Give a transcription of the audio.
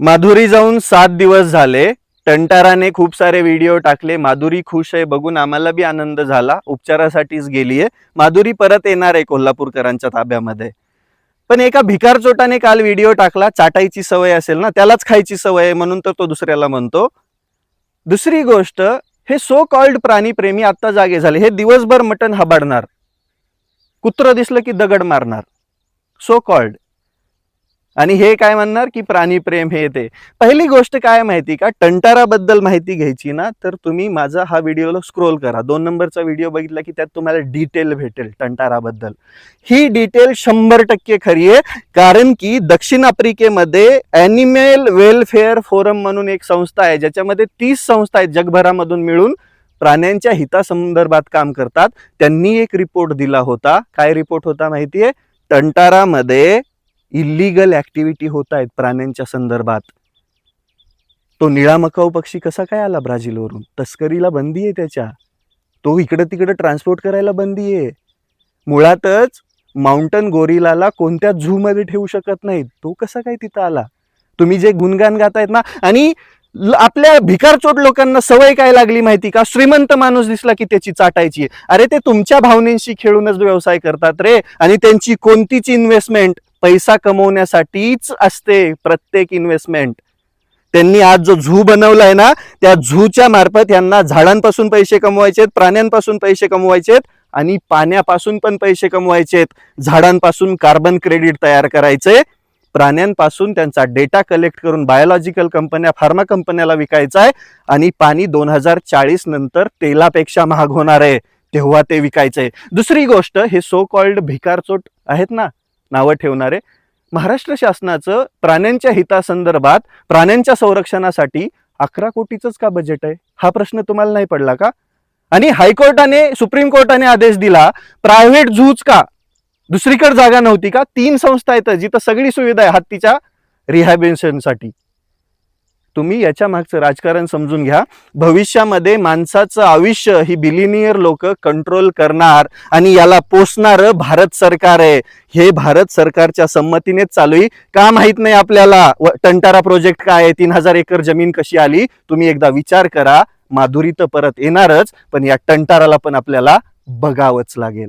माधुरी जाऊन सात दिवस झाले. टंटाराने खूप सारे व्हिडिओ टाकले. माधुरी खुश आहे. बघून आम्हाला बी आनंद झाला. उपचारासाठीच गेलीये. माधुरी परत येणार आहे कोल्हापूरकरांच्या ताब्यामध्ये. पण एका भिकार चोटाने काल व्हिडिओ टाकला. चाटायची सवय असेल ना त्यालाच खायची सवय आहे म्हणून तर तो दुसऱ्याला म्हणतो. दुसरी गोष्ट हे सो कॉल्ड प्राणीप्रेमी आत्ता जागे झाले. हे दिवसभर मटण हबाडणार. कुत्र दिसलं की दगड मारणार. सो कॉल्ड आणि हे काय म्हणणार की प्राणीप्रेम हे ते. पहिली गोष्ट काय माहिती का? टंटाराबद्दल माहिती घ्यायची ना तर तुम्ही माझा हा व्हिडिओला स्क्रोल करा. दोन नंबरचा व्हिडिओ बघितला की त्यात तुम्हाला डिटेल भेटेल टंटाराबद्दल. ही डिटेल शंभर टक्के खरी आहे कारण की दक्षिण आफ्रिकेमध्ये ॲनिमल वेलफेअर फोरम म्हणून एक संस्था आहे ज्याच्यामध्ये तीस संस्था आहेत जगभरामधून मिळून. प्राण्यांच्या हितासंदर्भात काम करतात. त्यांनी एक रिपोर्ट दिला होता. काय रिपोर्ट होता माहितीये? टंटारामध्ये इलिगल ऍक्टिव्हिटी होत आहेत प्राण्यांच्या संदर्भात. तो निळा मकाऊ पक्षी कसा काय आला ब्राझीलवरून? तस्करीला बंदी आहे त्याच्या. तो इकडं तिकडं ट्रान्सपोर्ट करायला बंदी आहे. मुळातच माउंटन गोरिलाला कोणत्या झू मध्ये ठेवू शकत नाहीत? तो कसा काय तिथं आला? तुम्ही जे गुणगान गातायत ना आणि आपल्या भिकारचोट लोकांना सवय काय लागली माहिती का? श्रीमंत माणूस दिसला की त्याची चाटायची अरे ते तुमच्या भावनेशी खेळूनच व्यवसाय करतात रे आणि त्यांची कोणतीच इन्व्हेस्टमेंट पैसा कमवण्यासाठीच असते प्रत्येक इन्व्हेस्टमेंट त्यांनी आज जो झू बनवलाय ना त्या झूच्या मार्फत यांना झाडांपासून पैसे कमवायचेत प्राण्यांपासून पैसे कमवायचेत आणि पाण्यापासून पण पैसे कमवायचेत. झाडांपासून कार्बन क्रेडिट तयार करायचे. प्राण्यांपासून त्यांचा डेटा कलेक्ट करून बायोलॉजिकल कंपन्या फार्मा कंपन्याला विकायचा आहे आणि पाणी दोन हजार चाळीस नंतर तेलापेक्षा महाग होणार आहे. तेव्हा ते विकायचंय. दुसरी गोष्ट हे सो कॉल्ड भिकारचोट आहेत ना नावं ठेवणारे. महाराष्ट्र शासनाचं प्राण्यांच्या हितासंदर्भात प्राण्यांच्या संरक्षणासाठी अकरा कोटीचंच का बजेट आहे? हा प्रश्न तुम्हाला नाही पडला का? आणि हायकोर्टाने सुप्रीम कोर्टाने आदेश दिला प्रायव्हेट झूच का? दुसरीकडे जागा नव्हती का? तीन संस्था आहेत जिथं सगळी सुविधा आहे हत्तीच्या रिहॅबिलिटेशनसाठी. तुम्ही याच्या मागचं राजकारण समजून घ्या. भविष्यामध्ये माणसाचं आयुष्य ही बिलिनियर लोक कंट्रोल करणार आणि याला पोसणार भारत सरकार आहे. हे भारत सरकारच्या संमतीनेच चालू आहे. का माहीत नाही आपल्याला? व- टंटारा प्रोजेक्ट काय आहे? तीन हजार एकर जमीन कशी आली? तुम्ही एकदा विचार करा. माधुरी तर परत येणारच पण या टंटाराला पण आपल्याला बघावंच लागेल.